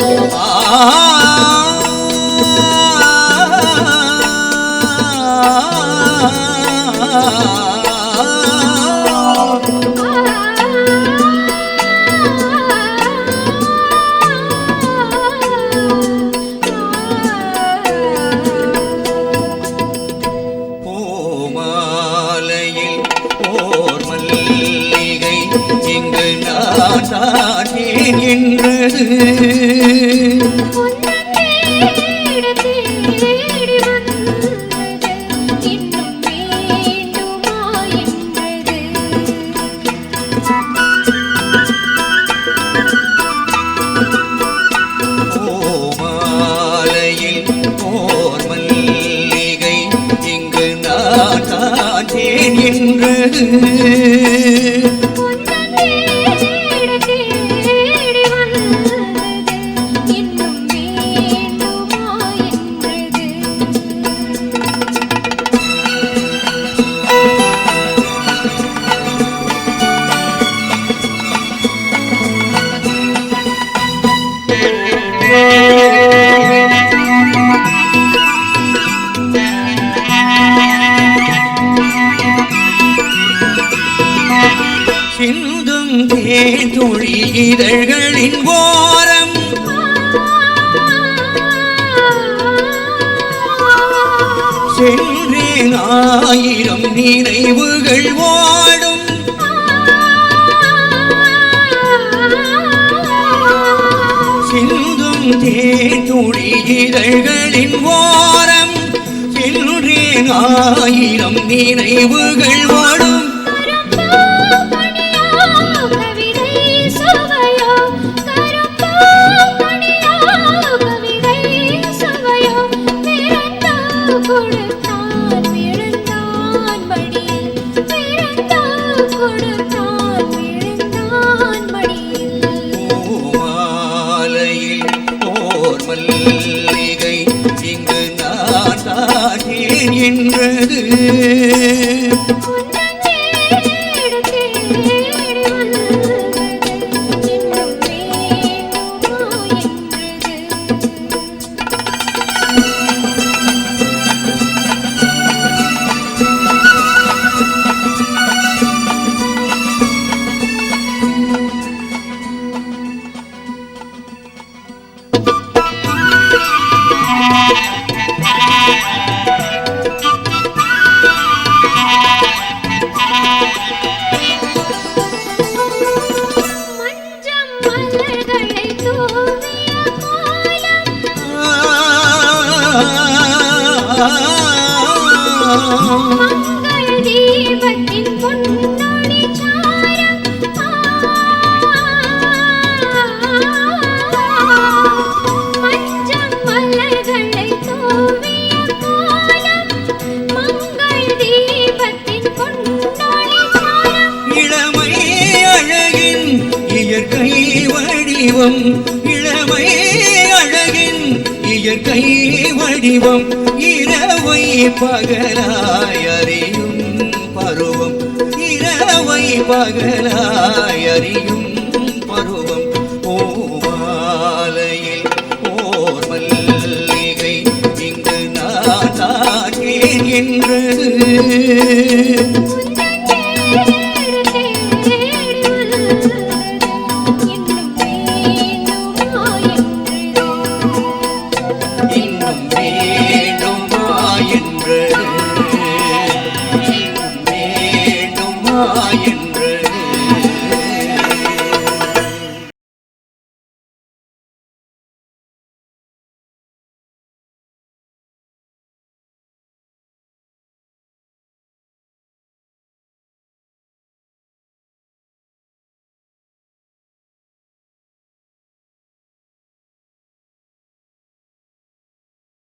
তোমার இங்கு நான் தாட்டேன் என்றது என்றது தேதுழி இதழ்களின் ஓரம். சென்றேன் ஆயிரம் நினைவுகள் ஓடும் சிந்தும் தேதுழி இதழ்களின் ஓரம். சென்றேன் ஆயிரம் நினைவுகள் ஓடும் மல்லிகை இங்கு நான் என்றது. சாரம் இளமை அழகின் இயற்கை வடிவம். இர இரவை பகலாய் அறியும் பருவம். இரவை பகலாய் அறியும் பருவம். ஓவாலையில் ஓர் மல்லிகை இங்கு நான் என்று வேண்டும்